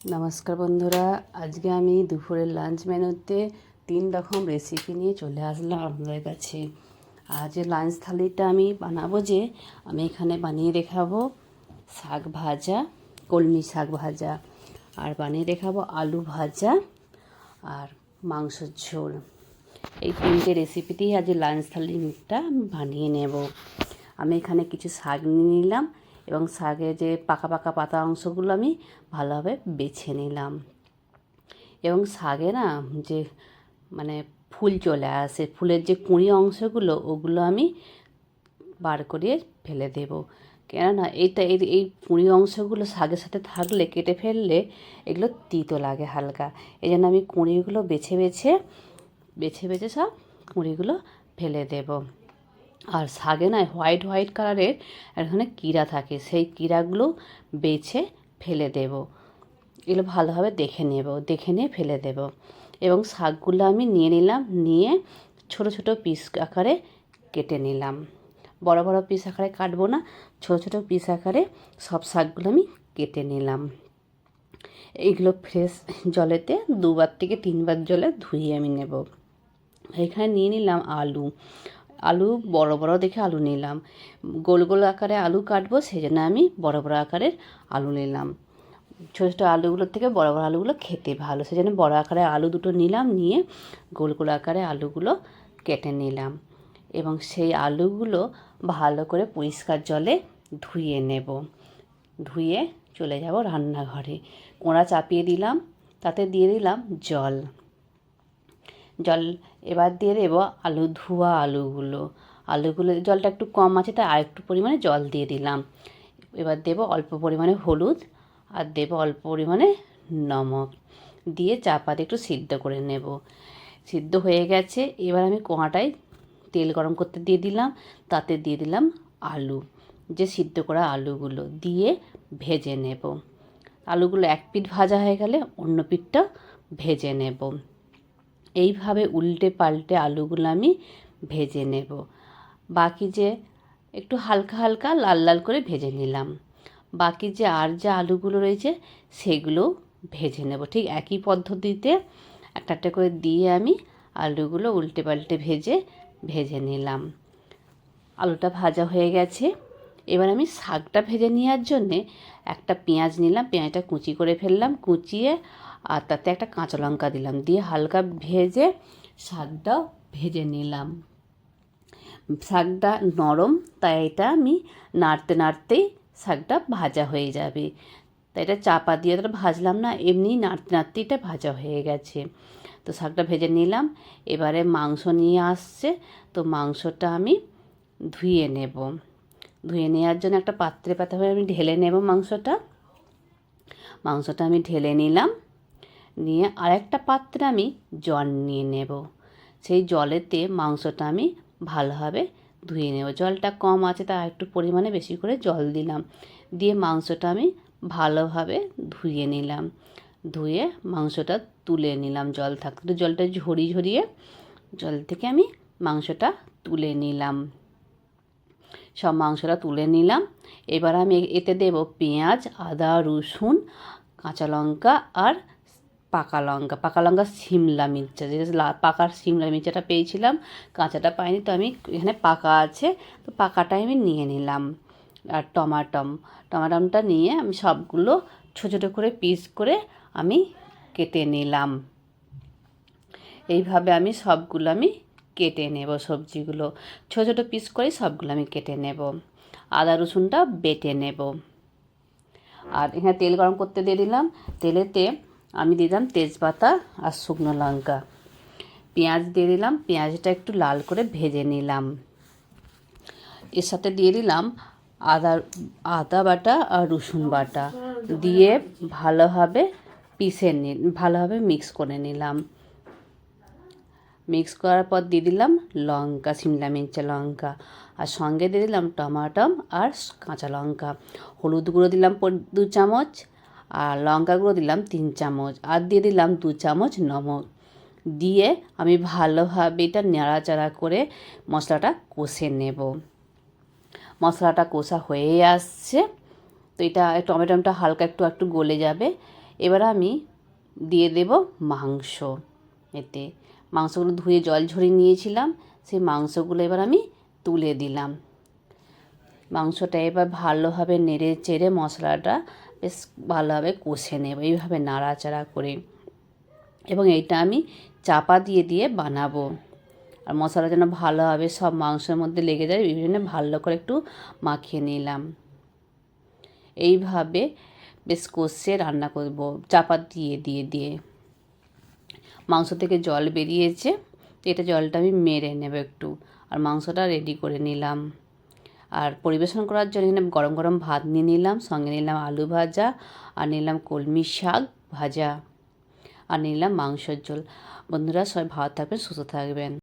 নমস্কার বন্ধুরা, আজকে আমি দুপুরের লাঞ্চ মেনুতে তিন রকম রেসিপি নিয়ে চলে আসলাম আপনাদের কাছে। আজ লাঞ্চ থালিটা আমি বানাবো যে, আমি এখানে বানিয়ে দেখাবো শাক ভাজা, কলমি শাক ভাজা। আর বানিয়ে দেখাবো আলু ভাজা আর মাংসের ঝোল। এই তিনটে রেসিপিতেই আজ লাঞ্চ থালিটা বানিয়ে নেব। আমি এখানে কিছু শাক নিয়ে নিলাম এবং শাকের যে পাকা পাকা পাতা অংশগুলো আমি ভালোভাবে বেছে নিলাম। এবং শাকে না যে মানে ফুল চলে আসে, ফুলের যে কুঁড়ি অংশগুলো, ওগুলো আমি বার করিয়ে ফেলে দেব। কেননা এইটা এই এই কুঁড়ি অংশগুলো শাকের সাথে থাকলে, কেটে ফেললে এগুলো তিতো লাগে হালকা। এই জন্য আমি কুঁড়িগুলো বেছে বেছে বেছে বেছে সব কুঁড়িগুলো ফেলে দেবো। আর শাকে না হোয়াইট হোয়াইট কালারের এখানে কীরা থাকে, সেই কীরাগুলো বেছে ফেলে দেব। এগুলো ভালোভাবে দেখে নেব, দেখে নিয়ে ফেলে দেব। এবং শাকগুলো আমি নিয়ে নিলাম, নিয়ে ছোট ছোট পিস আকারে কেটে নিলাম। বড় বড় পিস আকারে কাটবো না, ছোট ছোট পিস আকারে সব শাকগুলো আমি কেটে নিলাম। এইগুলো ফ্রেশ জলেতে দুবার থেকে তিনবার জলে ধুয়ে আমি নেব। এখানে নিয়ে নিলাম আলু। আলু, বড় বড় দেখে আলু নিলাম। গোল গোল আকারে আলু কাটবো সেই জন্য আমি বড় বড় আকারের আলু নিলাম। ছোটো ছোটো আলুগুলোর থেকে বড় বড় আলুগুলো খেতে ভালো সেই জন্য বড়ো আকারে আলু দুটো নিলাম, নিয়ে গোল গোল আকারে আলুগুলো কেটে নিলাম। এবং সেই আলুগুলো ভালো করে পরিষ্কার জলে ধুয়ে নেব। ধুয়ে চলে যাব রান্নাঘরে। কোঁড়া চাপিয়ে দিলাম, তাতে দিয়ে দিলাম জল। জল এবার দিয়ে দেবো আলু, ধোয়া আলুগুলো। আলুগুলো জলটা একটু কম আছে, তাই আর একটু পরিমাণে জল দিয়ে দিলাম। এবার দেবো অল্প পরিমাণে হলুদ আর দেবো অল্প পরিমাণে নমক। দিয়ে চাপা দিয়ে একটু সিদ্ধ করে নেব। সিদ্ধ হয়ে গেছে, এবার আমি কোঁয়াটায় তেল গরম করতে দিয়ে দিলাম, তাতে দিয়ে দিলাম আলু। যে সিদ্ধ করা আলুগুলো দিয়ে ভেজে নেব। আলুগুলো এক পিঠ ভাজা হয়ে গেলে অন্য পিঠটা ভেজে নেব। এইভাবে উল্টে পাল্টে আলুগুলো আমি ভেজে নেব। বাকি যে একটু হালকা হালকা লাল লাল করে ভেজে নিলাম। বাকি যে আর যে আলুগুলো রয়েছে সেগুলো ভেজে নেব। ঠিক একই পদ্ধতিতে একটা একটা করে দিয়ে আমি আলুগুলো উল্টে পাল্টে ভেজে ভেজে নিলাম। আলুটা ভাজা হয়ে গেছে। এবার আমি শাকটা ভেজে নেওয়ার জন্যে একটা পেঁয়াজ নিলাম, পেঁয়াজটা কুচি করে ফেললাম, কুচিয়ে আর তাতে একটা কাঁচা লঙ্কা দিলাম দিয়ে হালকা ভেজে শাকটাও ভেজে নিলাম। শাকটা নরম, তাই এটা আমি নাড়তে নাড়তেই শাকটা ভাজা হয়ে যাবে। তাই এটা চাপা দিয়ে তো ভাজলাম না, এমনি নাড়তে নাড়তে এটা ভাজা হয়ে গেছে। তো শাকটা ভেজে নিলাম, এবারে মাংস নিয়ে আসছে, তো মাংসটা আমি ধুয়ে নেব। ধুয়ে নেওয়ার জন্য একটা পাত্রে পাতা হয়ে আমি ঢেলে নেব মাংসটা। মাংসটা আমি ঢেলে নিলাম। নিয়ে আরেকটা পাত্রে আমি জল নিয়ে নেব। সেই জলেতে মাংসটা আমি ভালোভাবে ধুয়ে নেব। জলটা কম আছে তা একটু পরিমাণে বেশি করে জল দিলাম। দিয়ে মাংসটা আমি ভালোভাবে ধুয়ে নিলাম। ধুয়ে মাংসটা তুলে নিলাম জল থাকতে জলটা ঝরিয়ে ঝরিয়ে জল থেকে আমি মাংসটা তুলে নিলাম। সব মাংসটা তুলে নিলাম। এবার আমি এতে দেব পেঁয়াজ, আদা, রসুন, কাঁচা লঙ্কা আর পাকা লঙ্কা। পাকা লঙ্কা শিমলা মির্চা। যেটা পাকার শিমলা মির্চাটা পেয়েছিলাম, কাঁচাটা পাইনি, তো আমি এখানে পাকা আছে, তো পাকাটাই আমি নিয়ে নিলাম। আর টমাটম, টমাটমটা নিয়ে আমি সবগুলো ছোটো ছোটো করে পিস করে আমি কেটে নিলাম। এইভাবে আমি সবগুলো আমি কেটে নেব সবজিগুলো। ছোটো ছোটো পিস করে সবগুলো আমি কেটে নেব। আদা, রসুনটা বেটে নেব। আর এখানে তেল গরম করতে দিয়ে দিলাম। তেলেতে আমি দিলাম তেজপাতা আর শুকনো লঙ্কা। পেঁয়াজ দিয়ে দিলাম। পেঁয়াজটা একটু লাল করে ভেজে নিলাম। এর সাথে দিয়ে দিলাম আদা আদা বাটা আর রসুন বাটা। দিয়ে ভালোভাবে পিষে নি, ভালোভাবে মিক্স করে নিলাম। মিক্স করার পর দিয়ে দিলাম লঙ্কা, সিমলা মির্চা লঙ্কা, আর সঙ্গে দিয়ে দিলাম টমাটম আর কাঁচা লঙ্কা। হলুদ গুঁড়ো দিলাম দু চামচ, আর লঙ্কা গুঁড়ো দিলাম তিন চামচ, আর দিয়ে দিলাম দু চামচ নমক। দিয়ে আমি ভালোভাবে এটা নাড়াচাড়া করে মশলাটা কষে নেব। মশলাটা কষা হয়ে আসছে। তো এটা টমেটোটা হালকা একটু একটু গলে যাবে। এবার আমি দিয়ে দেব মাংস এতে। মাংসগুলো ধুয়ে জল ঝরিয়ে নিয়েছিলাম, সেই মাংসগুলো এবার আমি তুলে দিলাম। মাংসটা এবার ভালোভাবে নেড়ে চেড়ে মশলাটা বেশ ভালোভাবে কষে নেব, এইভাবে নাড়াচাড়া করে। এবং এইটা আমি চাপা দিয়ে দিয়ে বানাবো। আর মশলা যেন ভালোভাবে সব মাংসের মধ্যে লেগে যায় বিভিন্ন ভালো করে একটু মাখিয়ে নিলাম। এইভাবে বেশ কষে রান্না করব, চাপা দিয়ে দিয়ে দিয়ে। মাংস থেকে জল বেরিয়েছে এটা জলটা আমি মেরে নেব একটু। আর মাংসটা রেডি করে নিলাম। আর পরিবেশন করার জন্য এখানে গরম গরম ভাত নিয়ে নিলাম, সঙ্গে নিলাম আলু ভাজা, আর নিলাম কলমি শাক ভাজা, আর নিলাম মাংসের ঝোল। বন্ধুরা, সবাই ভালো থাকবেন, সুস্থ থাকবেন।